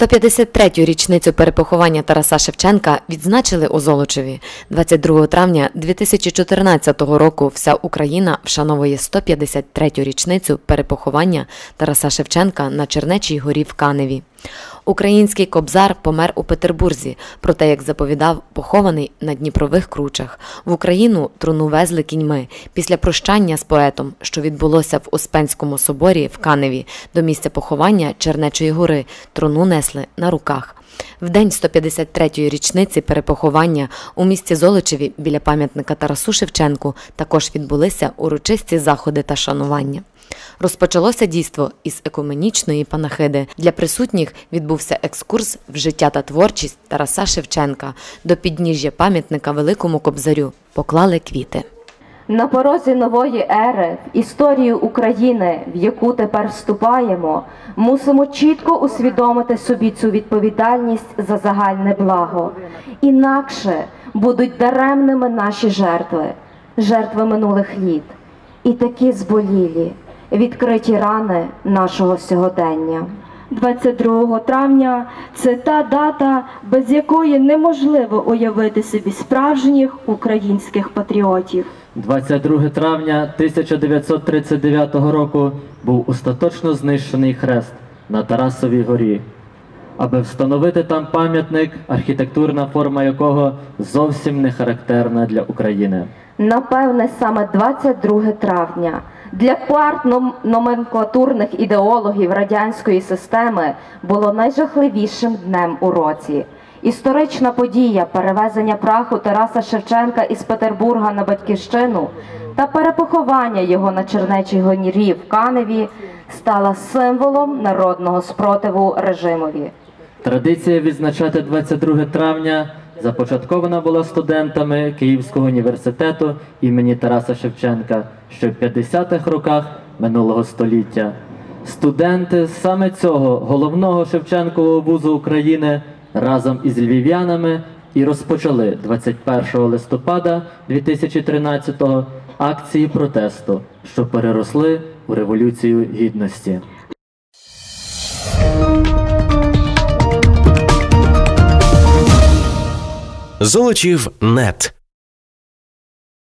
153-ю річницю перепоховання Тараса Шевченка відзначили у Золочеві. 22 травня 2014 року вся Україна вшановує 153-ю річницю перепоховання Тараса Шевченка на Чернечій горі в Каневі. Український кобзар помер у Петербурзі, проте, як заповідав, похований на Дніпрових кручах. В Україну труну везли кіньми. Після прощання з поетом, що відбулося в Успенському соборі в Каневі, до місця поховання Чернечої гори, труну несли на руках. В день 153-ї річниці перепоховання у місті Золочеві біля пам'ятника Тарасу Шевченку також відбулися урочисті заходи та шанування. Розпочалося дійство із екуменічної панахиди. Для присутніх відбувся екскурс в життя та творчість Тараса Шевченка. До підніжжя пам'ятника Великому Кобзарю поклали квіти. На порозі нової ери, в історію України, в яку тепер вступаємо, мусимо чітко усвідомити собі цю відповідальність за загальне благо. Інакше будуть даремними наші жертви, жертви минулих літ, і такі зболілі, відкриті рани нашого сьогодення. 22 травня це та дата, без якої неможливо уявити собі справжніх українських патріотів. 22 травня 1939 року був остаточно знищений хрест на Тарасовій горі. Аби встановити там пам'ятник, архітектурна форма якого зовсім не характерна для України. Напевне, саме 22 травня для партноменклатурних ідеологів радянської системи було найжахливішим днем у році. Історична подія перевезення праху Тараса Шевченка із Петербурга на батьківщину та перепоховання його на Чернечій гонірі в Каневі стала символом народного спротиву режимові. Традиція відзначати 22 травня започаткована була студентами Київського університету імені Тараса Шевченка ще в 50-х роках минулого століття. Студенти саме цього головного Шевченкового вузу України разом із львів'янами і розпочали 21 листопада 2013-го акції протесту, що переросли у революцію гідності. Золочів нет.